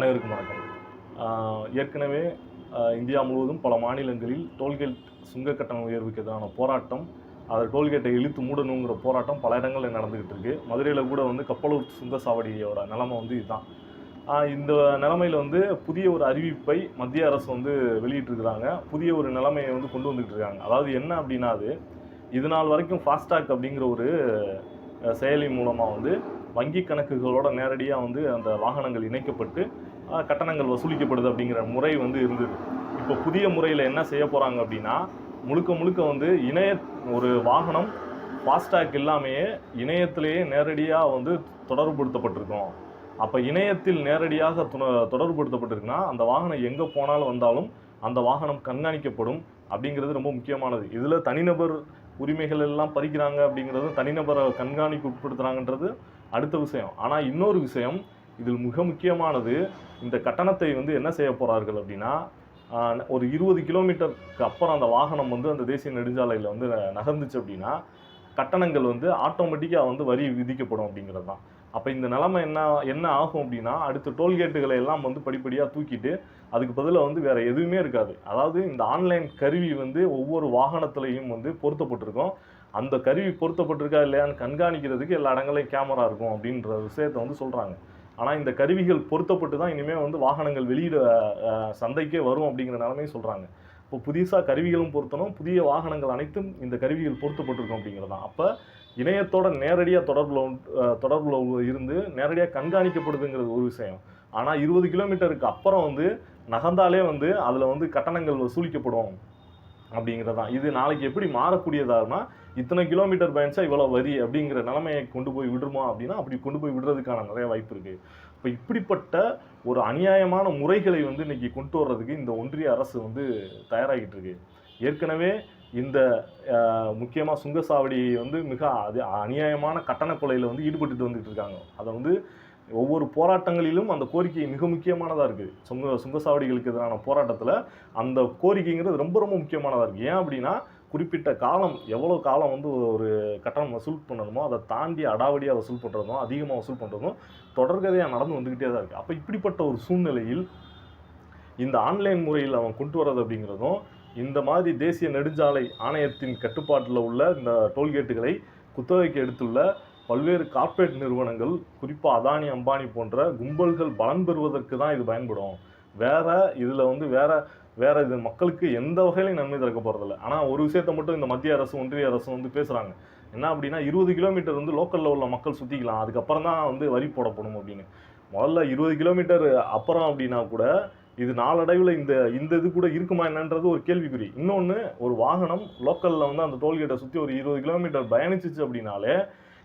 அனைவருக்கும் வணக்கம். ஏற்கனவே இந்தியா முழுவதும் பல மாநிலங்களில் டோல்கேட் சுங்க கட்டண உயர்வுக்கு எதிரான போராட்டம் அதை டோல்கேட்டை இழுத்து மூடணுங்கிற போராட்டம் பல இடங்களில் நடந்துகிட்டு இருக்கு. மதுரையில் கூட வந்து கப்பலூர் சுங்கசாவடியோட நிலமை வந்து இதுதான். இந்த நிலமையில் வந்து புதிய ஒரு அறிவிப்பை மத்திய அரசு வந்து வெளியிட்டிருக்கிறாங்க. புதிய ஒரு நிலைமையை வந்து கொண்டு வந்துட்டு இருக்காங்க. அதாவது என்ன அப்படின்னா அது இது நாள் வரைக்கும் ஃபாஸ்டாக் அப்படிங்கிற ஒரு செயலி மூலமாக வந்து வங்கி கணக்குகளோட நேரடியாக வந்து அந்த வாகனங்கள் இணைக்கப்பட்டு கட்டணங்கள் வசூலிக்கப்படுது அப்படிங்கிற முறை வந்து இருந்தது. இப்போ புதிய முறையில் என்ன செய்ய போகிறாங்க அப்படின்னா முழுக்க முழுக்க வந்து இணைய ஒரு வாகனம் ஃபாஸ்டாக் இல்லாமையே இணையத்திலேயே நேரடியாக வந்து தொடர்புபடுத்தப்பட்டிருக்கும். அப்போ இணையத்தில் நேரடியாக தொடர்புபடுத்தப்பட்டிருக்குன்னா அந்த வாகனம் எங்கே போனாலும் வந்தாலும் அந்த வாகனம் கண்காணிக்கப்படும் அப்படிங்கிறது ரொம்ப முக்கியமானது. இதில் தனிநபர் உரிமைகள் எல்லாம் பறிக்கிறாங்க அப்படிங்கிறது தனிநபரை கண்காணிக்கு உட்படுத்துகிறாங்கன்றது அடுத்த விஷயம். ஆனால் இன்னொரு விஷயம் இதில் மிக முக்கியமானது இந்த கட்டணத்தை வந்து என்ன செய்ய போகிறார்கள் அப்படின்னா ஒரு இருபது கிலோமீட்டருக்கு அப்புறம் அந்த வாகனம் வந்து அந்த தேசிய நெடுஞ்சாலையில் வந்து நகர்ந்துச்சு அப்படின்னா கட்டணங்கள் வந்து ஆட்டோமேட்டிக்காக வந்து வரி விதிக்கப்படும் அப்படிங்கிறது தான். அப்போ இந்த நிலைமை என்ன என்ன ஆகும் அப்படின்னா அடுத்த டோல்கேட்டுகளை எல்லாம் வந்து படிப்படியாக தூக்கிட்டு அதுக்கு பதிலாக வந்து வேறு எதுவுமே இருக்காது. அதாவது இந்த ஆன்லைன் கருவி வந்து ஒவ்வொரு வாகனத்துலேயும் வந்து பொருத்தப்பட்டிருக்கும். அந்த கருவி பொருத்தப்பட்டிருக்கா இல்லையான்னு கண்காணிக்கிறதுக்கு எல்லா இடங்களையும் கேமரா இருக்கும் அப்படின்ற விஷயத்தை வந்து சொல்கிறாங்க ஆனால் இந்த கருவிகள் பொருத்தப்பட்டு தான் இனிமேல் வந்து வாகனங்கள் வெளியிட சந்தைக்கே வரும் அப்படிங்கிற நிலமையும் சொல்கிறாங்க இப்போ புதுசாக கருவிகளும் பொருத்தணும் புதிய வாகனங்கள் அனைத்தும் இந்த கருவிகள் பொருத்தப்பட்டிருக்கும் அப்படிங்கிறது தான். அப்போ இணையத்தோட நேரடியாக தொடர்பில் தொடர்பில் இருந்து நேரடியாக கண்காணிக்கப்படுதுங்கிறது ஒரு விஷயம். ஆனால் இருபது கிலோமீட்டருக்கு அப்புறம் வந்து நகர்ந்தாலே வந்து அதில் வந்து கட்டணங்கள் வசூலிக்கப்படும். அப்படிங்கிறது தான் இது நாளைக்கு எப்படி மாறக்கூடியதாகனா இத்தனை கிலோமீட்டர் பயணிச்சா இவ்வளோ வரி அப்படிங்கிற நிலைமையை கொண்டு போய் விடுமா அப்படின்னா அப்படி கொண்டு போய் விடுறதுக்கான நிறைய வாய்ப்பு இருக்குது இப்போ இப்படிப்பட்ட ஒரு அநியாயமான முறைகளை வந்து இன்னைக்கு கொண்டு வர்றதுக்கு இந்த ஒன்றிய அரசு வந்து தயாராகிட்டு இருக்கு. ஏற்கனவே இந்த முக்கியமாக சுங்கசாவடி வந்து மிக அது அநியாயமான கட்டண கொலையில் வந்து ஈடுபட்டுட்டு வந்துட்டு இருக்காங்க. அதை வந்து ஒவ்வொரு போராட்டங்களிலும் அந்த கோரிக்கை மிக முக்கியமானதாக இருக்குது சுங்க சுங்கசாவடிகளுக்கு எதிரான போராட்டத்தில் அந்த கோரிக்கைங்கிறது ரொம்ப ரொம்ப முக்கியமானதாக இருக்குது ஏன் அப்படின்னா குறிப்பிட்ட காலம் எவ்வளோ காலம் வந்து ஒரு கட்டணம் வசூல் பண்ணணுமோ அதை தாண்டி அடாவடியாக வசூல் பண்ணுறதும் அதிகமாக வசூல் பண்ணுறதும் தொடர்கதையாக நடந்து வந்துக்கிட்டே தான் இருக்குது அப்போ இப்படிப்பட்ட ஒரு சூழ்நிலையில் இந்த ஆன்லைன் முறையில் அவன் கொண்டு வர்றது அப்படிங்கிறதும் இந்த மாதிரி தேசிய நெடுஞ்சாலை ஆணையத்தின் கட்டுப்பாட்டில் உள்ள இந்த டோல்கேட்டுகளை குத்தகைக்கு எடுத்துள்ள பல்வேறு கார்ப்பரேட் நிறுவனங்கள் குறிப்பாக அதானி அம்பானி போன்ற கும்பல்கள் பலன் பெறுவதற்கு தான் இது பயன்படும். வேற இதில் வந்து வேற வேற இது மக்களுக்கு எந்த வகையிலையும் நன்மை திறக்க போகிறதில்ல ஆனால் ஒரு விஷயத்தை மட்டும் இந்த மத்திய அரசு ஒன்றிய அரசு வந்து பேசுகிறாங்க என்ன அப்படின்னா இருபது கிலோமீட்டர் வந்து லோக்கலில் உள்ள மக்கள் சுற்றிக்கலாம் அதுக்கப்புறம் தான் வந்து வரி போடப்படும் அப்படின்னு. முதல்ல இருபது கிலோமீட்டர் அப்புறம் அப்படின்னா கூட இது நாளடைவில் இந்த இந்த இது கூட இருக்குமா என்னன்றது ஒரு கேள்விக்குறி. இன்னொன்று ஒரு வாகனம் லோக்கலில் வந்து அந்த டோல்கேட்டை சுற்றி ஒரு இருபது கிலோமீட்டர் பயணிச்சிச்சு அப்படின்னாலே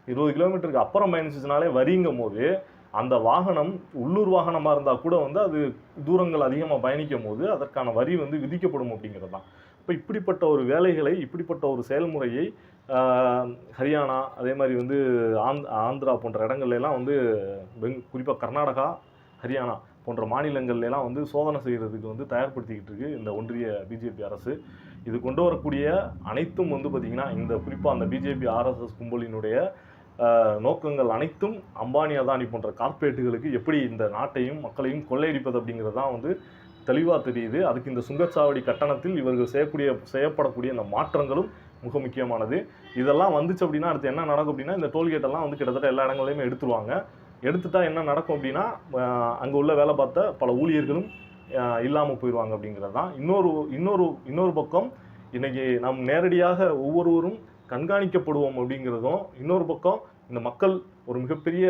இருபது கிலோமீட்டருக்கு அப்புறம் பயணிச்சிச்சுனாலே வரிங்கும் போது அந்த வாகனம் உள்ளூர் வாகனமாக இருந்தால் கூட வந்து அது தூரங்கள் அதிகமாக பயணிக்கும் போது அதற்கான வரி வந்து விதிக்கப்படும் அப்படிங்கிறது தான் இப்போ இப்படிப்பட்ட ஒரு வேலைகளை இப்படிப்பட்ட ஒரு செயல்முறையை ஹரியானா அதே மாதிரி வந்து ஆந்த் ஆந்திரா போன்ற இடங்கள்ல எல்லாம் வந்து பெங் குறிப்பாக கர்நாடகா ஹரியானா போன்ற மாநிலங்கள்லாம் வந்து சோதனை செய்கிறதுக்கு வந்து தயார்படுத்திக்கிட்டு இருக்குது இந்த ஒன்றிய பிஜேபி அரசு. இது கொண்டு வரக்கூடிய அனைத்தும் வந்து பார்த்திங்கன்னா இந்த குறிப்பாக அந்த பிஜேபி ஆர்எஸ்எஸ் கும்பலினுடைய நோக்கங்கள் அனைத்தும் அம்பானி அதானி போன்ற கார்ப்பரேட்டுகளுக்கு எப்படி இந்த நாட்டையும் மக்களையும் கொள்ளையடிப்பது அப்படிங்கிறது தான் வந்து தெளிவாக தெரியுது. அதுக்கு இந்த சுங்கச்சாவடி கட்டணத்தில் இவர்கள் செய்யக்கூடிய செய்யப்படக்கூடிய இந்த மாற்றங்களும் மிக முக்கியமானது. இதெல்லாம் வந்துச்சு அப்படின்னா அடுத்து என்ன நடக்கும் அப்படின்னா இந்த டோல்கேட்டெல்லாம் வந்து கிட்டத்தட்ட எல்லா இடங்களையுமே எடுத்துருவாங்க. எடுத்துட்டா என்ன நடக்கும் அப்படின்னா அங்கே உள்ள வேலை பார்த்த பல ஊழியர்களும் இல்லாமல் போயிடுவாங்க அப்படிங்கிறது தான். இன்னொரு இன்னொரு இன்னொரு பக்கம் இன்றைக்கி நாம் நேரடியாக ஒவ்வொருவரும் கண்காணிக்கப்படுவோம் அப்படிங்கிறதும் இன்னொரு பக்கம் இந்த மக்கள் ஒரு மிகப்பெரிய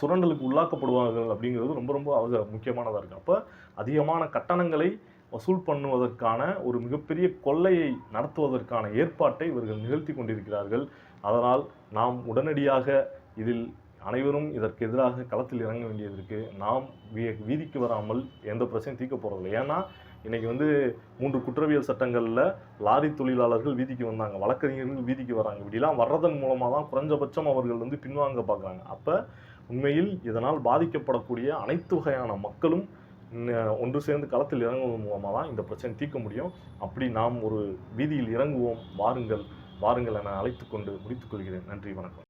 சுரண்டலுக்கு உள்ளாக்கப்படுவார்கள் அப்படிங்கிறது ரொம்ப ரொம்ப அவசர முக்கியமானதாக இருக்குது அப்போ அதிகமான கட்டணங்களை வசூல் பண்ணுவதற்கான ஒரு மிகப்பெரிய கொள்ளையை நடத்துவதற்கான ஏற்பாட்டை இவர்கள் நிகழ்த்தி கொண்டிருக்கிறார்கள். அதனால் நாம் உடனடியாக இதில் அனைவரும் இதற்கு எதிராக களத்தில் இறங்க வேண்டியது இருக்குது நாம் வீதிக்கு வராமல் எந்த பிரச்சனையும் தீர்க்க போகிறதில்ல ஏன்னா இன்றைக்கி வந்து மூன்று குற்றவியல் சட்டங்களில் லாரி தொழிலாளர்கள் வீதிக்கு வந்தாங்க வழக்கறிஞர்கள் வீதிக்கு வராங்க. இப்படிலாம் வர்றதன் மூலமாக தான் குறைஞ்சபட்சம் அவர்கள் வந்து பின்வாங்க பார்க்குறாங்க. அப்போ உண்மையில் இதனால் பாதிக்கப்படக்கூடிய அனைத்து வகையான மக்களும் ஒன்று சேர்ந்து களத்தில் இறங்குவதன் மூலமாக தான் இந்த பிரச்சனை தீர்க்க முடியும். அப்படி நாம் ஒரு வீதியில் இறங்குவோம். வாருங்கள் வாருங்கள் என அழைத்துக்கொண்டு முடித்துக் கொள்கிறேன். நன்றி வணக்கம்.